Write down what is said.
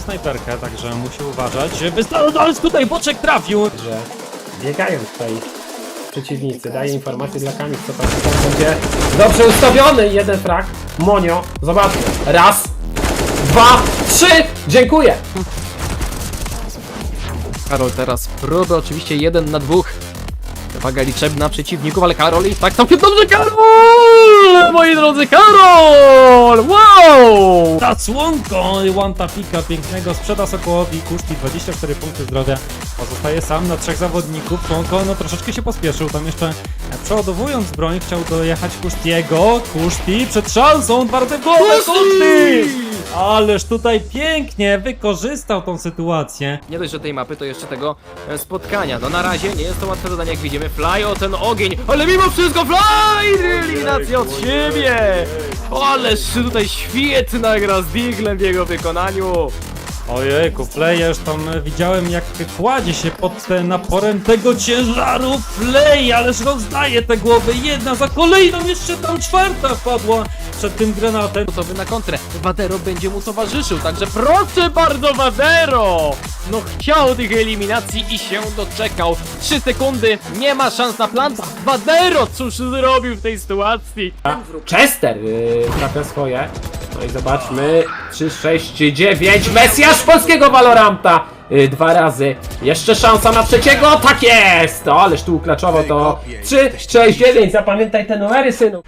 snajperkę, także musi uważać. Wystarczy tutaj boczek trafił! że biegają tutaj przeciwnicy. Daje informacje dla Kamil, co tam co będzie dobrze ustawiony. Jeden frak. Monio, zobaczmy. Raz, dwa, trzy. Dziękuję. Karol teraz próby, oczywiście jeden na dwóch. Uwaga liczebna przeciwników, ale Karol i tak całkiem dobrze, Karol! Moi drodzy, Karol! Wow! Zasłonką Łantafika pięknego sprzeda Sokołowi Kuszti 24 punkty zdrowia. Pozostaje sam na trzech zawodników. Członko no troszeczkę się pospieszył. Tam jeszcze przeładowując broń chciał dojechać Kusztiego. Kuszti przed szansą, bardzo głowę Kuszti! Ależ tutaj pięknie wykorzystał tą sytuację. Nie dość, że tej mapy, to jeszcze tego e, spotkania. No na razie nie jest to łatwe zadanie, jak widzimy. Fly o ten ogień, ale mimo wszystko Fly! Eliminacja od siebie! Ależ tutaj świetna gra z Diglem w jego wykonaniu. Ojejku, Play, ja już tam e, widziałem jak kładzie się pod e, naporem tego ciężaru Play, ależ rozdaje te głowy, jedna za kolejną, jeszcze tam czwarta wpadła przed tym granatem. Gotowy na kontrę. Wadero będzie mu towarzyszył, także proszę bardzo Wadero! No chciał tych eliminacji i się doczekał. Trzy sekundy, nie ma szans na planta. Wadero cóż zrobił w tej sytuacji? A Chester yy, trafia swoje. No i zobaczmy. 3, 6, 9. Mesjasz polskiego Valoranta. Yy, dwa razy. Jeszcze szansa na trzeciego. Tak jest! O, ależ tu uklaczowo to. 3, 6, 9. Zapamiętaj te numery, synu.